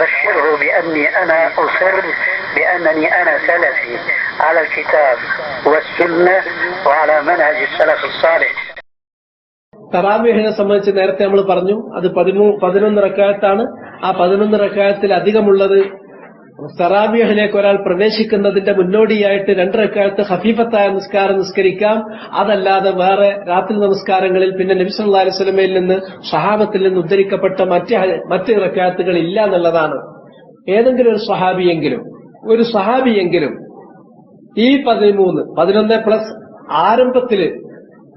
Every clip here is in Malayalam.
وأبشره بأني أنا أصر بأنني أنا سلفي على الكتاب والسنة وعلى منهج السلف الصالح തറാബിഹിനെ സംബന്ധിച്ച് നേരത്തെ നമ്മൾ പറഞ്ഞു അത് പതിമൂ പതിനൊന്ന് റക്കായത്താണ് ആ പതിനൊന്ന് റക്കായത്തിൽ അധികമുള്ളത് തറാബിഹിലേക്ക് ഒരാൾ പ്രവേശിക്കുന്നതിന്റെ മുന്നോടിയായിട്ട് രണ്ടരക്കാലത്ത് ഹഫീഫത്തായ നിസ്കാരം നിസ്കരിക്കാം. അതല്ലാതെ വേറെ രാത്രി നമസ്കാരങ്ങളിൽ പിന്നെ നബി സല്ലല്ലാഹു അലൈഹി വസല്ലമയിൽ നിന്ന് സഹാബത്തിൽ നിന്ന് ഉദ്ധരിക്കപ്പെട്ട മറ്റ് മറ്റ് റക്കാത്തുകൾ ഇല്ല എന്നുള്ളതാണ്. ഏതെങ്കിലും ഒരു സഹാബിയെങ്കിലും ഒരു സഹാബിയെങ്കിലും ഈ പതിമൂന്ന് പതിനൊന്ന് പ്ലസ് ആരംഭത്തിൽ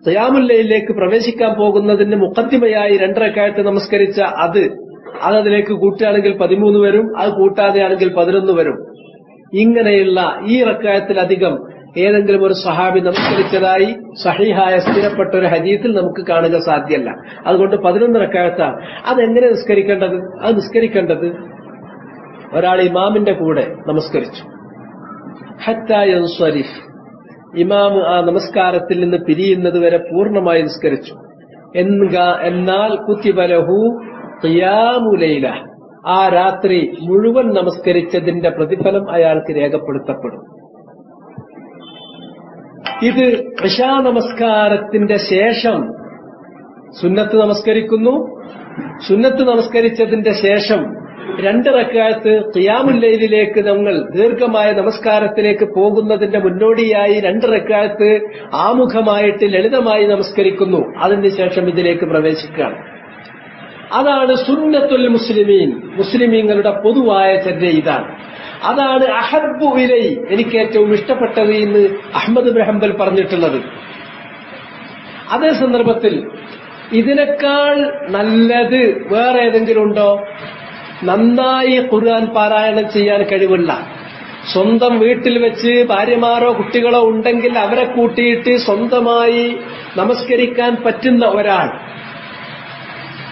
തയാമുല്ലയിലേക്ക് പ്രവേശിക്കാൻ പോകുന്നതിന് മുഖത്തിമയായി രണ്ടരക്കാലത്ത് നമസ്കരിച്ച അത് അത് അതിലേക്ക് കൂട്ടുകയാണെങ്കിൽ പതിമൂന്ന് വരും അത് കൂട്ടാതെയാണെങ്കിൽ പതിനൊന്ന് വരും. ഇങ്ങനെയുള്ള ഈ റക്കായത്തിലധികം ഏതെങ്കിലും ഒരു സഹാബി നമസ്കരിച്ചതായി സഹിഹായ സ്ഥിരപ്പെട്ട ഒരു ഹജീത്തിൽ നമുക്ക് കാണുക സാധ്യമല്ല. അതുകൊണ്ട് പതിനൊന്ന് റക്കായത്താണ്. അതെങ്ങനെ നിസ്കരിക്കേണ്ടത്? അത് നിസ്കരിക്കേണ്ടത് ഒരാൾ ഇമാമിന്റെ കൂടെ നമസ്കരിച്ചു. ഹത്താ യൻസ്വരിഫ് ഇമാം ആ നമസ്കാരത്തിൽ നിന്ന് പിരിയുന്നത് വരെ പൂർണമായി നിസ്കരിച്ചു. എന്നാൽ കുത്തിബലഹു ഖിയാമുലൈല ആ രാത്രി മുഴുവൻ നമസ്കരിച്ചതിന്റെ പ്രതിഫലം അയാൾക്ക് രേഖപ്പെടുത്തപ്പെടും. ഇത് ഇഷാ നമസ്കാരത്തിന്റെ ശേഷം സുന്നത്ത് നമസ്കരിക്കുന്നു. സുന്നത്ത് നമസ്കരിച്ചതിന്റെ ശേഷം രണ്ട് റക്കാലത്ത് ഖിയാമുല്ലയിലേക്ക് നമ്മൾ ദീർഘമായ നമസ്കാരത്തിലേക്ക് പോകുന്നതിന്റെ മുന്നോടിയായി രണ്ട് റക്കാലത്ത് ആമുഖമായിട്ട് ലളിതമായി നമസ്കരിക്കുന്നു. അതിനുശേഷം ഇതിലേക്ക് പ്രവേശിക്കുകയാണ്. അതാണ് സുന്നത്തുൽ മുസ്ലിമീൻ. മുസ്ലിമീങ്ങളുടെ പൊതുവായ ചര്യ ഇതാണ്. അതാണ് അഹബു വിലൈ എനിക്ക് ഏറ്റവും ഇഷ്ടപ്പെട്ടത് എന്ന് അഹമ്മദ് ബ്രഹംബൽ പറഞ്ഞിട്ടുള്ളത്. അതേ സന്ദർഭത്തിൽ ഇതിനേക്കാൾ നല്ലത് വേറെ ഏതെങ്കിലും ഉണ്ടോ? നന്നായി ഖുർആൻ പാരായണം ചെയ്യാൻ കഴിവുള്ള സ്വന്തം വീട്ടിൽ വെച്ച് ഭാര്യമാരോ കുട്ടികളോ ഉണ്ടെങ്കിൽ അവരെ കൂട്ടിയിട്ട് സ്വന്തമായി നമസ്കരിക്കാൻ പറ്റുന്ന ഒരാൾ.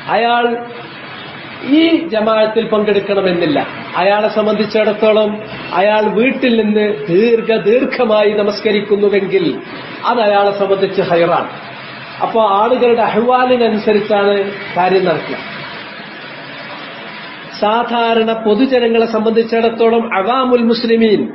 അയാൾ ഈ ജമാഅത്തിൽ പങ്കെടുക്കണമെന്നില്ല. അയാളെ സംബന്ധിച്ചിടത്തോളം അയാൾ വീട്ടിൽ നിന്ന് ദീർഘ ദീർഘമായി നമസ്കരിക്കുന്നുവെങ്കിൽ അത് അയാളെ സംബന്ധിച്ച് ഹൈറാണ്. അപ്പോ ആളുകളുടെ അഹ്വാലിനനുസരിച്ചാണ് കാര്യം നടക്കുക. സാധാരണ പൊതുജനങ്ങളെ സംബന്ധിച്ചിടത്തോളം അവാമുൽ മുസ്ലിമീൻ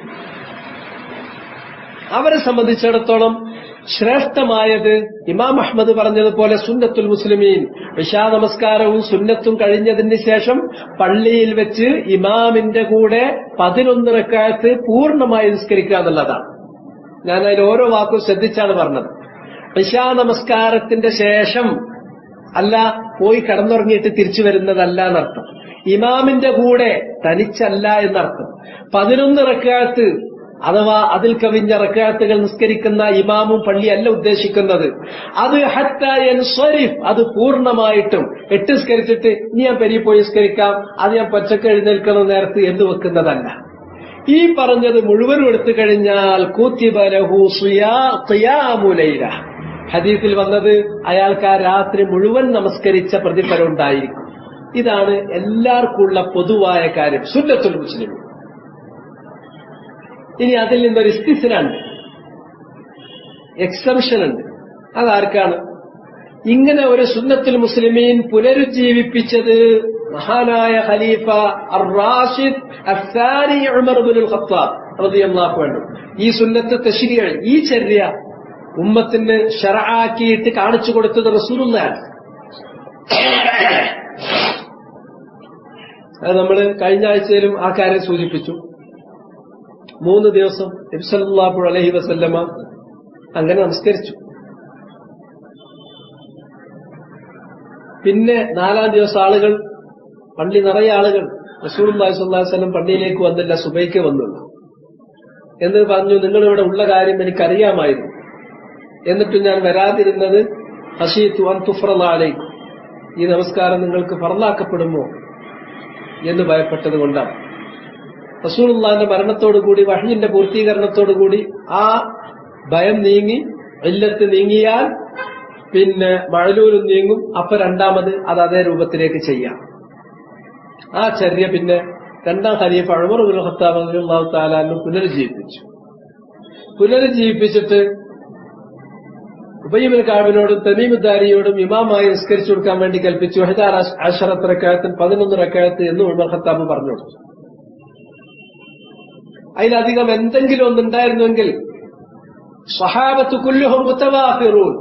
അവരെ സംബന്ധിച്ചിടത്തോളം ശ്രേഷ്ഠമായത് ഇമാം അഹമ്മദ് പറഞ്ഞതുപോലെ സുന്നത്തുൽ മുസ്ലിമീൻ. ഇഷാ നമസ്കാരവും സുന്നത്തും കഴിഞ്ഞതിന് ശേഷം പള്ളിയിൽ വെച്ച് ഇമാമിന്റെ കൂടെ പതിനൊന്ന് റക്കായത്ത് പൂർണമായി നിസ്കരിക്കുക എന്നുള്ളതാണ്. ഞാൻ അതിൽ ഓരോ വാക്കും ശ്രദ്ധിച്ചാണ് പറഞ്ഞത്. ഇഷാ നമസ്കാരത്തിന്റെ ശേഷം അല്ല പോയി കടന്നുറങ്ങിയിട്ട് തിരിച്ചു വരുന്നതല്ല എന്നർത്ഥം. ഇമാമിന്റെ കൂടെ തനിച്ചല്ല എന്നർത്ഥം. പതിനൊന്ന് അഥവാ അതിൽ കവിഞ്ഞ റക്കാത്തുകൾ നിസ്കരിക്കുന്ന ഇമാമും പള്ളിയല്ല ഉദ്ദേശിക്കുന്നത്. അത് ഹത്തായൻ സ്വരിഫ് അത് പൂർണമായിട്ടും. എട്ട് സ്കരിച്ചിട്ട് ഇനി ഞാൻ പെരി പോയി സ്കരിക്കാം അത് ഞാൻ പച്ചക്ക് എഴുന്നേൽക്കുന്ന നേരത്ത് എന്ന് വെക്കുന്നതല്ല. ഈ പറഞ്ഞത് മുഴുവനും എടുത്തു കഴിഞ്ഞാൽ കൂത്തിബലഹു സുയാമുലൈര ഹദീസിൽ വന്നത് അയാൾക്ക് ആ രാത്രി മുഴുവൻ നമസ്കരിച്ച പ്രതിഫലം ഉണ്ടായിരിക്കും. ഇതാണ് എല്ലാവർക്കുള്ള പൊതുവായ കാര്യം. സുന്നത്തുൽ മുസ്ലിം ഇനി അതിൽ നിന്നൊരു ഇസ്തിസിനുണ്ട് എക്സംഷൻ ഉണ്ട്. അതാർക്കാണ്? ഇങ്ങനെ ഒരു സുന്നത്തിൽ മുസ്ലിമീൻ പുനരുജ്ജീവിപ്പിച്ചത് മഹാനായ ഖലീഫ റളിയല്ലാഹു അൻഹു. ഈ സുന്നത്ത് തശ്രീഅ് ഈ ചര്യ ഉമ്മത്തിന് ഷറാക്കിയിട്ട് കാണിച്ചു കൊടുത്തത് റസൂലാണ് അത് നമ്മൾ കഴിഞ്ഞ ആഴ്ചയിലും ആ കാര്യം സൂചിപ്പിച്ചു. മൂന്ന് ദിവസം നബിസല്ലാഹു അലഹി വസല്ലമ അങ്ങനെ നമസ്കരിച്ചു. പിന്നെ നാലാം ദിവസം ആളുകൾ പള്ളി നിറയെ ആളുകൾ റസൂൽ വസ്ലം പള്ളിയിലേക്ക് വന്നില്ല സുബൈക്ക് വന്നില്ല. എന്ന് പറഞ്ഞു നിങ്ങളിവിടെ ഉള്ള കാര്യം എനിക്കറിയാമായിരുന്നു. എന്നിട്ടും ഞാൻ വരാതിരുന്നത് ഹഷീത്തു അൻ തുഫ്രലാലേക്കും ഈ നമസ്കാരം നിങ്ങൾക്ക് ഫറലാക്കപ്പെടുമോ എന്ന് ഭയപ്പെട്ടത് കൊണ്ടാണ്. റസൂലുള്ളാന്റെ മരണത്തോടുകൂടി വഹീന്റെ പൂർത്തീകരണത്തോടുകൂടി ആ ഭയം നീങ്ങി ഇല്ലത്ത് നീങ്ങിയാൽ പിന്നെ മഴലൂരും നീങ്ങും. അപ്പൊ രണ്ടാമത് അത് അതേ രൂപത്തിലേക്ക് ചെയ്യാം. ആ ചര്യ പിന്നെ രണ്ടാം ഖലീഫ അഴുമർ ഖത്താബ് അള്ളാഹു താലാലും പുനരുജ്ജീവിപ്പിച്ചു. പുനരുജ്ജീവിപ്പിച്ചിട്ട് ഉബയ്യമിൻ കാബിനോടും തമീമുദ്ദാരിയോടും ഇമാമായി നിസ്കരിച്ചു കൊടുക്കാൻ വേണ്ടി കൽപ്പിച്ചു. ഹജാർ അഷറത്ത് റക്കായത്തിൽ പതിനൊന്ന് റക്കായത്ത് എന്ന് ഉമർ ഖത്താബ് പറഞ്ഞു കൊടുത്തു. അതിലധികം എന്തെങ്കിലും ഒന്നുണ്ടായിരുന്നുവെങ്കിൽ സ്വഹാബത്ത് കുല്ലുഹും മുത്തവാഫിറൂൻ.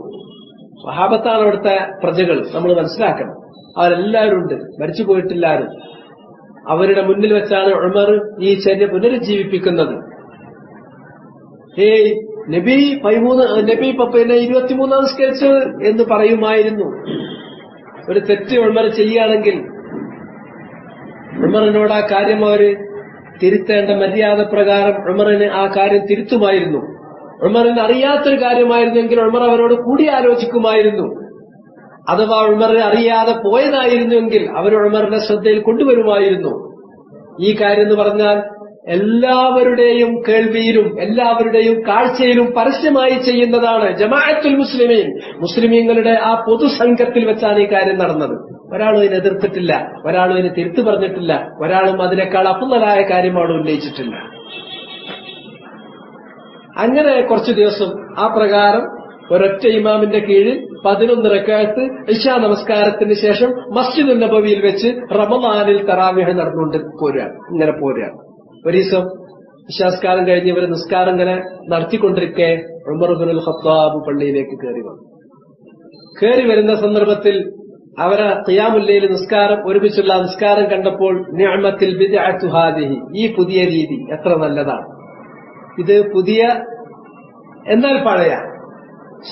സ്വഹാബത്താണ് അവിടുത്തെ പ്രജകൾ നമ്മൾ മനസ്സിലാക്കണം. അവരെല്ലാവരും ഉണ്ട് മരിച്ചു പോയിട്ടില്ലാരും അവരുടെ മുന്നിൽ വെച്ചാണ് ഉമർ ഈ ചര്യ പുനരുജ്ജീവിപ്പിക്കുന്നത്. ഹേയ് നബി പതിമൂന്ന് നബി പിന്നെ ഇരുപത്തിമൂന്നാം സ്കെച്ച് എന്ന് പറയുമായിരുന്നു. ഒരു തെറ്റ് ഉമർ ചെയ്യുകയാണെങ്കിൽ ഉമറിനോട് ആ കാര്യം അവർ തിരുത്തേണ്ട മര്യാദ പ്രകാരം ഉമറിന് ആ കാര്യം തിരുത്തുമായിരുന്നു. ഉമറിന് അറിയാത്തൊരു കാര്യമായിരുന്നെങ്കിൽ ഉമർ അവരോട് കൂടി ആലോചിക്കുമായിരുന്നു അഥവാ ഉമറിന് അറിയാതെ പോയതായിരുന്നുവെങ്കിൽ അവർ ഉമറിന്റെ ശ്രദ്ധയിൽ കൊണ്ടുവരുമായിരുന്നു. ഈ കാര്യം എന്ന് പറഞ്ഞാൽ എല്ലാവരുടെയും കേൾവിയിലും എല്ലാവരുടെയും കാഴ്ചയിലും പരസ്യമായി ചെയ്യുന്നതാണ് ജമാഅത്തുൽ മുസ്ലിമീൻ. മുസ്ലിമീങ്ങളുടെ ആ പൊതുസംഘത്തിൽ വെച്ചാണ് ഈ കാര്യം നടന്നത്. ഒരാളും ഇതിനെ എതിർത്തിട്ടില്ല ഒരാളും ഇതിനെ തിരുത്തു പറഞ്ഞിട്ടില്ല ഒരാളും അതിനേക്കാൾ അപ്പുന്നതായ കാര്യമാണ് ഉന്നയിച്ചിട്ടില്ല. അങ്ങനെ കുറച്ചു ദിവസം ആ പ്രകാരം ഒരൊറ്റ ഇമാമിന്റെ കീഴിൽ പതിനൊന്ന് റക്കായത്ത് ഇഷാ നമസ്കാരത്തിന് ശേഷം മസ്ജിദ് നബവിയിൽ വെച്ച് റമദാനിൽ തറാവിഹ നടന്നുകൊണ്ട് പോരുകയാണ്. ഇങ്ങനെ പോരുകയാണ്. ഒരു ദിവസം ഇഷാസ്കാരം കഴിഞ്ഞ് ഇവർ നിസ്കാരം ഇങ്ങനെ നടത്തിക്കൊണ്ടിരിക്കെ ഉമർബുൽ ഹത്താബ് പള്ളിയിലേക്ക് കയറി വന്നു. കയറി വരുന്ന സന്ദർഭത്തിൽ അവരെ ഖിയാമുല്ലയിൽ നിസ്കാരം ഒരുമിച്ചുള്ള നിസ്കാരം കണ്ടപ്പോൾ നിഅമത്തിൽ ഹാദിഹി. ഈ പുതിയ രീതി എത്ര നല്ലതാണ്. ഇത് പുതിയ എന്നാൽ പഴയ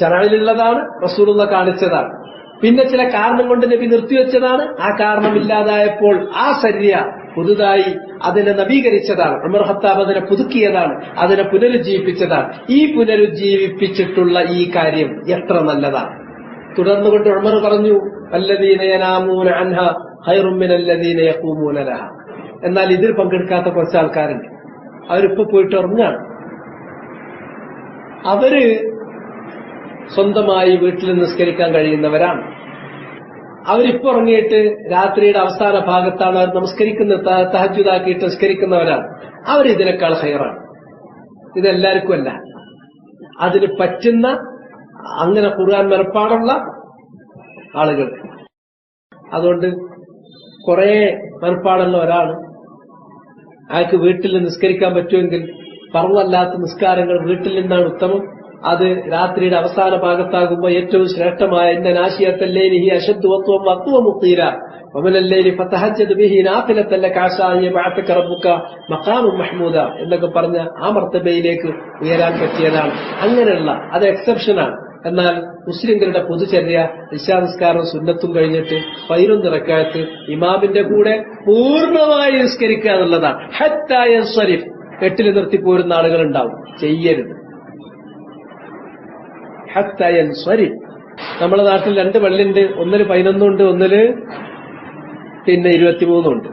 ഷറായിലുള്ളതാണ് റസൂലുള്ള കാണിച്ചതാണ്. പിന്നെ ചില കാരണം കൊണ്ട് നബി നിർത്തിവെച്ചതാണ്. ആ കാരണം ഇല്ലാതായപ്പോൾ ആ സര്യ പുതുതായി അതിനെ നവീകരിച്ചതാണ്. അമർ ഹത്താബ് അതിനെ പുതുക്കിയതാണ്. അതിനെ പുനരുജ്ജീവിപ്പിച്ചതാണ്. ഈ പുനരുജ്ജീവിപ്പിച്ചിട്ടുള്ള ഈ കാര്യം എത്ര നല്ലതാണ്. തുടർന്നുകൊണ്ട് ഉമർ പറഞ്ഞു അല്ലദീനയനാമൂന അൻഹ ഹൈറുമിനല്ലദീന യഖൂമൂന ലഹ. എന്നാൽ ഇതിൽ പങ്കെടുക്കാത്ത കുറച്ച് ആൾക്കാരുണ്ട്. അവരിപ്പോ പോയിട്ട് ഉറങ്ങാണ് അവർ സ്വന്തമായി വീട്ടിൽ നിസ്കരിക്കാൻ കഴിയുന്നവരാണ്. അവരിപ്പോ ഉറങ്ങിയിട്ട് രാത്രിയുടെ അവസാന ഭാഗത്താണ് അവർ നമസ്കരിക്കുന്ന തഹജുദാക്കിയിട്ട് നിസ്കരിക്കുന്നവരാണ്. അവരിതിനേക്കാൾ ഹയറാണ് ഇതെല്ലാവർക്കും അല്ല. അതിന് പറ്റുന്ന അങ്ങനെ ഖുർആൻ മനപ്പാടുള്ള ആളുകൾ. അതുകൊണ്ട് കുറെ മനപ്പാടുള്ള ഒരാൾ അയാൾക്ക് വീട്ടിൽ നിസ്കരിക്കാൻ പറ്റുമെങ്കിൽ പറവല്ലാത്ത നിസ്കാരങ്ങൾ വീട്ടിൽ നിന്നാണ് ഉത്തമം. അത് രാത്രിയുടെ അവസാന ഭാഗത്താകുമ്പോൾ ഏറ്റവും ശ്രേഷ്ഠമായ എന്റെ നാശിയത്തല്ലേനി അശദ് വത്വം വത്വ മുത്തീര വമനല്ലേലി ഫതഹജ്ജദ് ബിഹി നാഫിലത്തല്ല കാശായ ബഅതക മക്കാമു മഹ്മൂദ എന്നൊക്കെ പറഞ്ഞ ആ മർത്തബയിലേക്ക് ഉയരാൻ പറ്റിയതാണ്. അങ്ങനെയുള്ള അത് എക്സെപ്ഷനാണ് എന്നാൽ മുസ്ലിങ്ങളുടെ പൊതുചര്യ നിശാനിസ്കാരം സുന്നത്തും കഴിഞ്ഞിട്ട് പതിനൊന്ന് റക്കായത്ത് ഇമാമിന്റെ കൂടെ പൂർണമായി നിസ്കരിക്കുക എന്നുള്ളതാണ്. ഹത്തായ സ്വരിഫ് എട്ടിൽ നിർത്തി പോരുന്ന ആളുകൾ ഉണ്ടാവും ചെയ്യരുത്. ഹത്തായൻ സ്വരി നമ്മുടെ നാട്ടിൽ രണ്ട് പള്ളിയുണ്ട്. ഒന്നിൽ പതിനൊന്നുണ്ട് ഒന്നിൽ പിന്നെ ഇരുപത്തിമൂന്നുണ്ട്.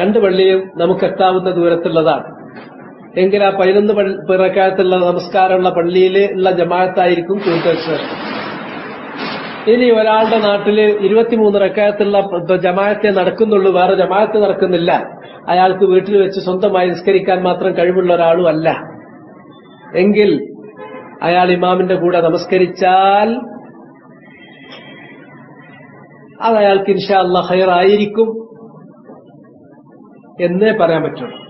രണ്ട് പള്ളിയും നമുക്ക് എത്താവുന്ന ദൂരത്തുള്ളതാണ്. എങ്കിൽ ആ പതിനൊന്ന് പിറക്കാലത്തുള്ള നമസ്കാരമുള്ള പള്ളിയിൽ ഉള്ള ജമാഅത്തായിരിക്കും കൂടുതൽ ഇനി ഒരാളുടെ നാട്ടിൽ ഇരുപത്തിമൂന്ന് റക്കായത്തുള്ള ജമാഅത്തെ നടക്കുന്നുള്ളൂ വേറെ ജമാഅത്ത് നടക്കുന്നില്ല. അയാൾക്ക് വീട്ടിൽ വെച്ച് സ്വന്തമായി നിസ്കരിക്കാൻ മാത്രം കഴിവുള്ള ഒരാളും അല്ല. എങ്കിൽ അയാൾ ഇമാമിന്റെ കൂടെ നമസ്കരിച്ചാൽ അത് അയാൾക്ക് ഇൻഷാ അല്ല ഹയറായിരിക്കും എന്നേ പറയാൻ പറ്റുള്ളൂ.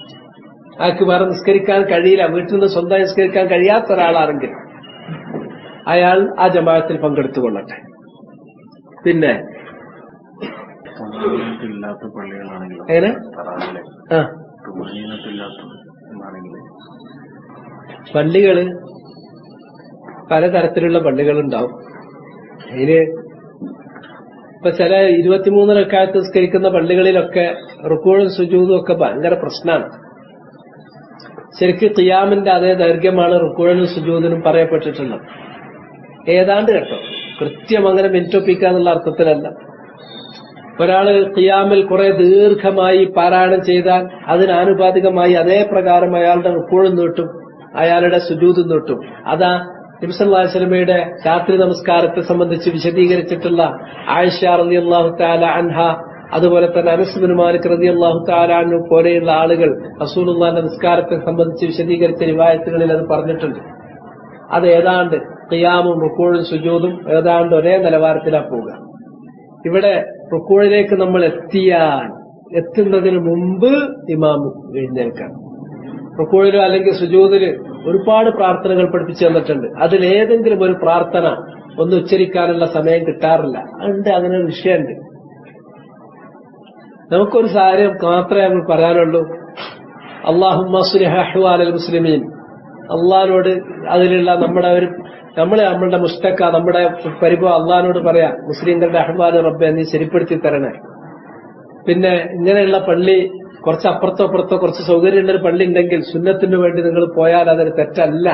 അയാൾക്ക് വേറെ നിസ്കരിക്കാൻ കഴിയില്ല. വീട്ടിൽ നിന്ന് സ്വന്തം നിസ്കരിക്കാൻ കഴിയാത്ത ഒരാളാണെങ്കിൽ അയാൾ ആ ജമാഅത്തിൽ പങ്കെടുത്തുകൊള്ളട്ടെ. പിന്നെ ഇല്ലാത്ത എങ്ങനെ? ആ. പള്ളികൾ പലതരത്തിലുള്ള പള്ളികളുണ്ടാവും. അതിന് ഇപ്പൊ ചില ഇരുപത്തിമൂന്ന് റക്കാലത്ത് നിസ്കരിക്കുന്ന പള്ളികളിലൊക്കെ റുക്കോഴും സുജൂതും ഒക്കെ ഭയങ്കര പ്രശ്നമാണ്. ശരിക്ക് ഖിയാമിന്റെ അതേ ദൈർഘ്യമാണ് റുക്കുഴനും സുജൂദിനും പറയപ്പെട്ടിട്ടുള്ളത്. ഏതാണ്ട് കേട്ടോ. കൃത്യം അങ്ങനെ മിനിറ്റൊപ്പിക്കുക എന്നുള്ള അർത്ഥത്തിലല്ല. ഒരാൾ ഖിയാമിൽ കുറെ ദീർഘമായി പാരായണം ചെയ്താൽ അതിനാനുപാതികമായി അതേ പ്രകാരം അയാളുടെ റുക്കോഴും നീട്ടും അയാളുടെ സുജൂദും നീട്ടും. അതാ നബിസല്ലാസ്ലമയുടെ രാത്രി നമസ്കാരത്തെ സംബന്ധിച്ച് വിശദീകരിച്ചിട്ടുള്ള ആയിഷ അള്ളാഹു താല അൻഹ അതുപോലെ തന്നെ അനസ്ബിൻ മാലിക് റതി അള്ളാഹു താലാനു പോലെയുള്ള ആളുകൾ റസൂലുള്ളാന്റെ നിസ്കാരത്തെ സംബന്ധിച്ച് വിശദീകരിച്ച റിവായത്തുകളിൽ അത് പറഞ്ഞിട്ടുണ്ട്. അത് ഏതാണ്ട് ഖിയാമും റുക്കോഴും സുജൂതും ഏതാണ്ട് ഒരേ നിലവാരത്തിലാണ് പോവുക. ഇവിടെ റുക്കോഴിലേക്ക് നമ്മൾ എത്തിയാൽ എത്തുന്നതിന് മുമ്പ് ഇമാം എഴുന്നേൽക്കണം റുക്കോഴിലോ അല്ലെങ്കിൽ സുജൂതിൽ ഒരുപാട് പ്രാർത്ഥനകൾ പഠിപ്പിച്ചു തന്നിട്ടുണ്ട്. അതിലേതെങ്കിലും ഒരു പ്രാർത്ഥന ഒന്ന് ഉച്ചരിക്കാനുള്ള സമയം കിട്ടാറില്ല. ഉണ്ട് അങ്ങനെ ഒരു വിഷയമുണ്ട്. നമുക്കൊരു സാരം മാത്രമേ നമ്മൾ പറയാനുള്ളൂ. അള്ളാഹുമാൽ മുസ്ലിമീൻ. അള്ളഹാനോട് അതിലുള്ള നമ്മുടെ ഒരു നമ്മളെ നമ്മളുടെ മുസ്തക്ക നമ്മുടെ പരിഭവം അള്ളഹാനോട് പറയാം മുസ്ലിങ്ങളുടെ അഹ്വാൻ റബ്ബെ നീ ശരിപ്പെടുത്തി തരണേ. പിന്നെ ഇങ്ങനെയുള്ള പള്ളി കുറച്ച് അപ്പുറത്തോ അപ്പുറത്തോ കുറച്ച് സൗകര്യമുള്ള ഒരു പള്ളി ഉണ്ടെങ്കിൽ സുന്നത്തിന് വേണ്ടി നിങ്ങൾ പോയാൽ അതൊരു തെറ്റല്ല.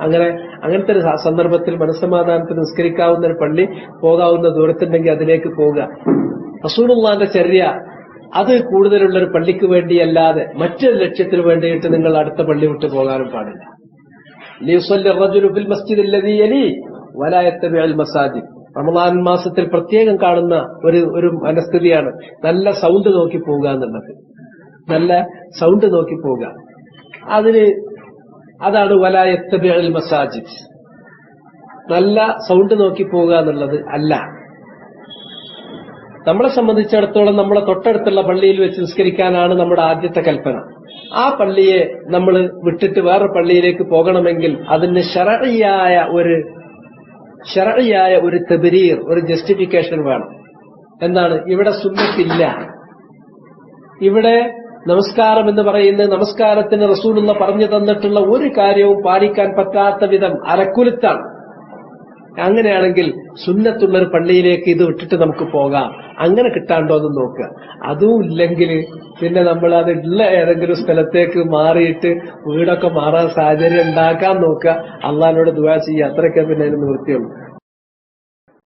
അങ്ങനെ അങ്ങനത്തെ ഒരു സന്ദർഭത്തിൽ മനസ്സമാധാനത്തിന് നിസ്കരിക്കാവുന്ന ഒരു പള്ളി പോകാവുന്ന ദൂരത്തുണ്ടെങ്കിൽ അതിലേക്ക് പോവുക. റസൂലുള്ളാന്റെ ചര്യ അത് കൂടുതലുള്ള ഒരു പള്ളിക്ക് വേണ്ടിയല്ലാതെ മറ്റൊരു ലക്ഷ്യത്തിന് വേണ്ടിയിട്ട് നിങ്ങൾ അടുത്ത പള്ളി വിട്ടു പോകാനും പാടില്ല. മസാജിദ് റമദാൻ മാസത്തിൽ പ്രത്യേകം കാണുന്ന ഒരു ഒരു മനസ്ഥിതിയാണ് നല്ല സൗണ്ട് നോക്കി പോവുക എന്നുള്ളത്. നല്ല സൗണ്ട് നോക്കി പോവുക. അതിന് അതാണ് വലായത്തബിഅൽ മസാജിദ്. നല്ല സൗണ്ട് നോക്കി പോവുക എന്നുള്ളത് അല്ല. നമ്മളെ സംബന്ധിച്ചിടത്തോളം നമ്മളെ തൊട്ടടുത്തുള്ള പള്ളിയിൽ വെച്ച് നിസ്കരിക്കാനാണ് നമ്മുടെ ആദ്യത്തെ കൽപ്പന. ആ പള്ളിയെ നമ്മൾ വിട്ടിട്ട് വേറെ പള്ളിയിലേക്ക് പോകണമെങ്കിൽ അതിന് ശരഴിയായ ഒരു ശരഴിയായ ഒരു തെബരീർ ഒരു ജസ്റ്റിഫിക്കേഷൻ വേണം. എന്താണ്? ഇവിടെ സുന്നത്തില്ല. ഇവിടെ നമസ്കാരം എന്ന് പറയുന്നത് നമസ്കാരത്തിന് റസൂലുള്ള പറഞ്ഞു തന്നിട്ടുള്ള ഒരു കാര്യവും പാലിക്കാൻ പറ്റാത്ത വിധം അരക്കുലുത്താണ് അങ്ങനെയാണെങ്കിൽ സുന്നത്തുള്ള ഒരു പള്ളിയിലേക്ക് ഇത് വിട്ടിട്ട് നമുക്ക് പോകാം. അങ്ങനെ കിട്ടാണ്ടോ എന്ന് നോക്കുക. അതും ഇല്ലെങ്കിൽ പിന്നെ നമ്മൾ അത് ഉള്ള ഏതെങ്കിലും സ്ഥലത്തേക്ക് മാറിയിട്ട് വീടൊക്കെ മാറാൻ സാഹചര്യം ഉണ്ടാക്കാൻ നോക്കുക. അള്ളഹാനോട് ദുവാ ചെയ്യുക. അത്രയ്ക്ക് പിന്നെ അതിന് നിവൃത്തിയുള്ളൂ.